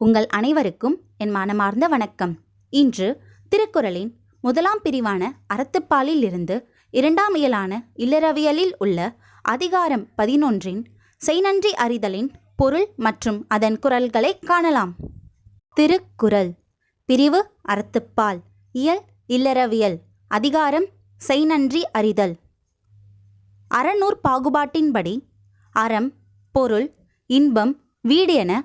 உங்கள் அனைவருக்கும் என் மனமார்ந்த வணக்கம். இன்று திருக்குறளின் முதலாம் பிரிவான அறத்துப்பாலில் இருந்து இரண்டாம் இயலான இல்லறவியலில் உள்ள அதிகாரம் பதினொன்றின் செய்நன்றி அறிதலின் பொருள் மற்றும் அதன் குரல்களை காணலாம். திருக்குறள். பிரிவு அறத்துப்பால். இயல் இல்லறவியல். அதிகாரம் செய்நன்றி அறிதல். அறநூற் பாகுபாட்டின்படி அறம் பொருள் இன்பம் வீடு என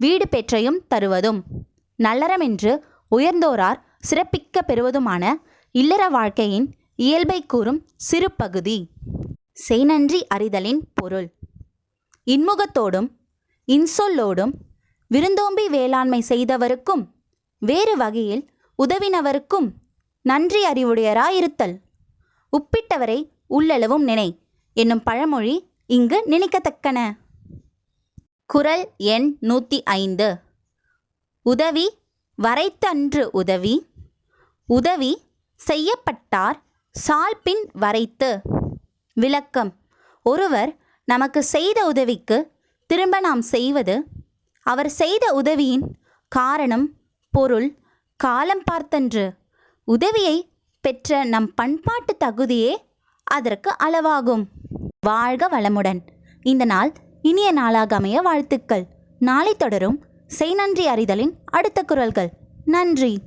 வீடு பெற்றையும் தருவதும். நல்லறமென்று உயர்ந்தோரார் சிறப்பிக்க பெறுவதுமான இல்லற வாழ்க்கையின் இயல்பை கூறும் சிறு பகுதி செய்நன்றி அறிதலின் பொருள். இன்முகத்தோடும் இன்சொல்லோடும் விருந்தோம்பி வேளாண்மை செய்தவருக்கும் வேறு வகையில் உதவினவருக்கும் நன்றி அறிவுடையராயிருத்தல். உப்பிட்டவரை உள்ளளவும் நினை என்னும் பழமொழி இங்கு நினைக்கத்தக்கன. குறள் எண் நூற்றி ஐந்து. உதவி வரைத்தன்று உதவி. உதவி செய்யப்பட்டார் சால்பின் வரைத்து. விளக்கம் ஒருவர் நமக்கு செய்த உதவிக்கு திரும்ப நாம் செய்வது அவர் செய்த உதவியின் காரணம் பொருள் காலம் பார்த்தன்று. உதவியை பெற்ற நம் பண்பாட்டு தகுதியே அதற்கு அளவாகும். வாழ்க வளமுடன். இந்த நாள் இனிய நாளாக அமைய வாழ்த்துக்கள். நாளை தொடரும். செய் நன்றி அறிதலின் அடுத்த குரல்கள். நன்றி.